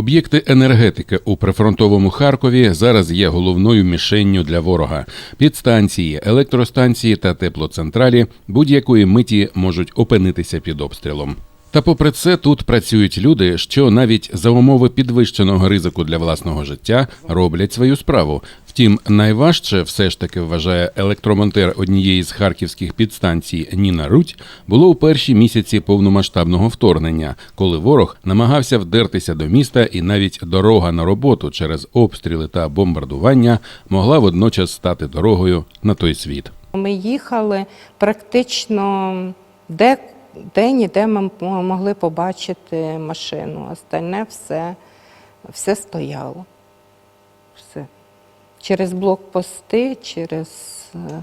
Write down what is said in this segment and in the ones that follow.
Об'єкти енергетики у прифронтовому Харкові зараз є головною мішенню для ворога. Підстанції, електростанції та теплоцентралі будь-якої миті можуть опинитися під обстрілом. Та попри це тут працюють люди, що навіть за умови підвищеного ризику для власного життя роблять свою справу. Втім, найважче все ж таки вважає електромонтер однієї з харківських підстанцій Ніна Рудь, було у перші місяці повномасштабного вторгнення, коли ворог намагався вдертися до міста, і навіть дорога на роботу через обстріли та бомбардування могла водночас стати дорогою на той світ. Ми їхали практично де, де-ніде ми могли побачити машину. Остальне все, все стояло. Все. Через блокпости, через е,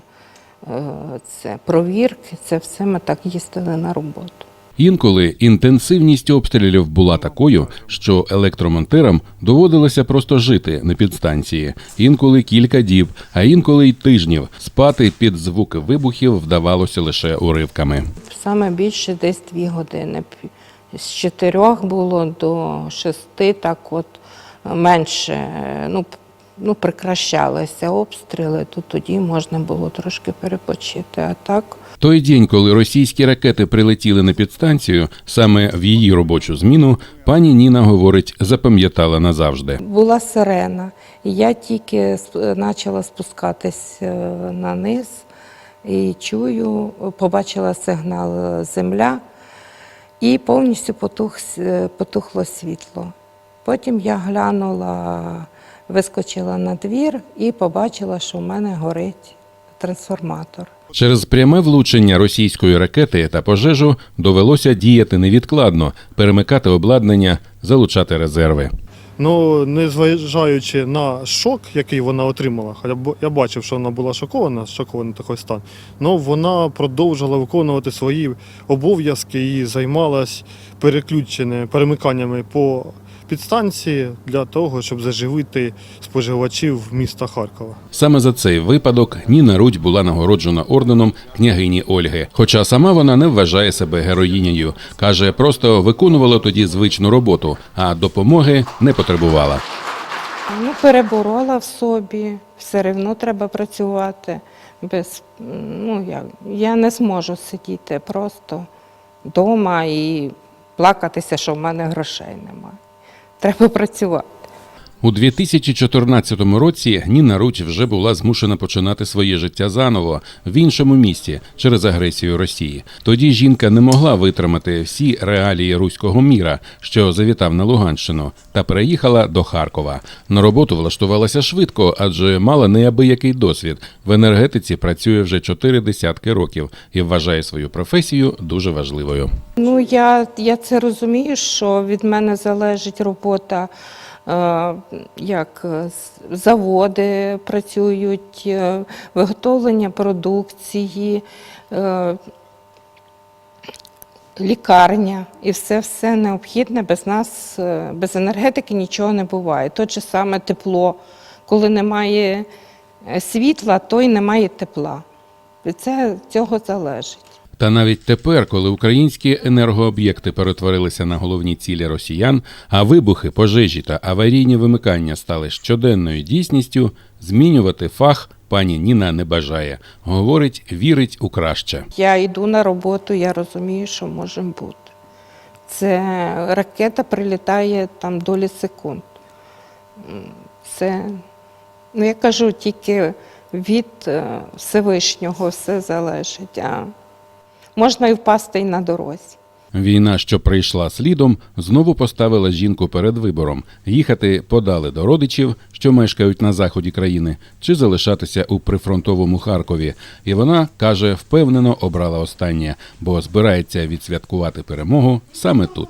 е, це, провірки, це все ми так їздили на роботу. Інколи інтенсивність обстрілів була такою, що електромонтерам доводилося просто жити на підстанції. Інколи кілька діб, а інколи й тижнів. Спати під звуки вибухів вдавалося лише уривками. Саме більше десь дві години. З чотирьох було до шести, так от менше. Ну, ну, прикращалися обстріли, то тоді можна було трошки перепочити. А так Той день, коли російські ракети прилетіли на підстанцію, саме в її робочу зміну, пані Ніна говорить, запам'ятала назавжди. була сирена. І я тільки почала спускатись е, на низ і чую, побачила сигнал е, земля і повністю потух, е, потухло світло. Потім я глянула, вискочила на двір і побачила, що в мене горить трансформатор. Через пряме влучення російської ракети та пожежу довелося діяти невідкладно, перемикати обладнання, залучати резерви. Ну, незважаючи на шок, який вона отримала, я бачив, що вона була шокована, шокований такий стан, але вона продовжила виконувати свої обов'язки і займалась переключеними перемиканнями по підстанції для того, щоб заживити споживачів міста Харкова. Саме за цей випадок Ніна Рудь була нагороджена орденом княгині Ольги. Хоча сама вона не вважає себе героїнею. каже, просто виконувала тоді звичну роботу, а допомоги не потребувала. Ну, переборола в собі, все одно треба працювати. Без, ну, я, я не зможу сидіти просто вдома і плакатися, що в мене грошей немає. Треба працювати. У 2014 році Ніна Рудь вже була змушена починати своє життя заново в іншому місті через агресію Росії. Тоді жінка не могла витримати всі реалії руського міра, що завітав на Луганщину, та переїхала до Харкова. На роботу влаштувалася швидко, адже мала неабиякий досвід. В енергетиці працює вже чотири десятки років і вважає свою професію дуже важливою. Ну, я, я це розумію, що від мене залежить робота, як е, заводи працюють, е, виготовлення продукції, е, лікарня і все все необхідне. Без нас, е, без енергетики нічого не буває. Те же саме тепло. Коли немає е, світла, то й немає тепла. Це цього залежить. Та навіть тепер, коли українські енергооб'єкти перетворилися на головні цілі росіян, а вибухи, пожежі та аварійні вимикання стали щоденною дійсністю, змінювати фах пані Ніна не бажає. Говорить, вірить у краще. Я йду на роботу, я розумію, що може бути. Це ракета прилітає там долі секунд. Це, ну я кажу, тільки від е, Всевишнього все залежить. А можна і впасти і на дорозі. Війна, що прийшла слідом, знову поставила жінку перед вибором: їхати подали до родичів, що мешкають на заході країни, чи залишатися у прифронтовому Харкові. І вона каже, впевнено обрала останнє, бо збирається відсвяткувати перемогу саме тут.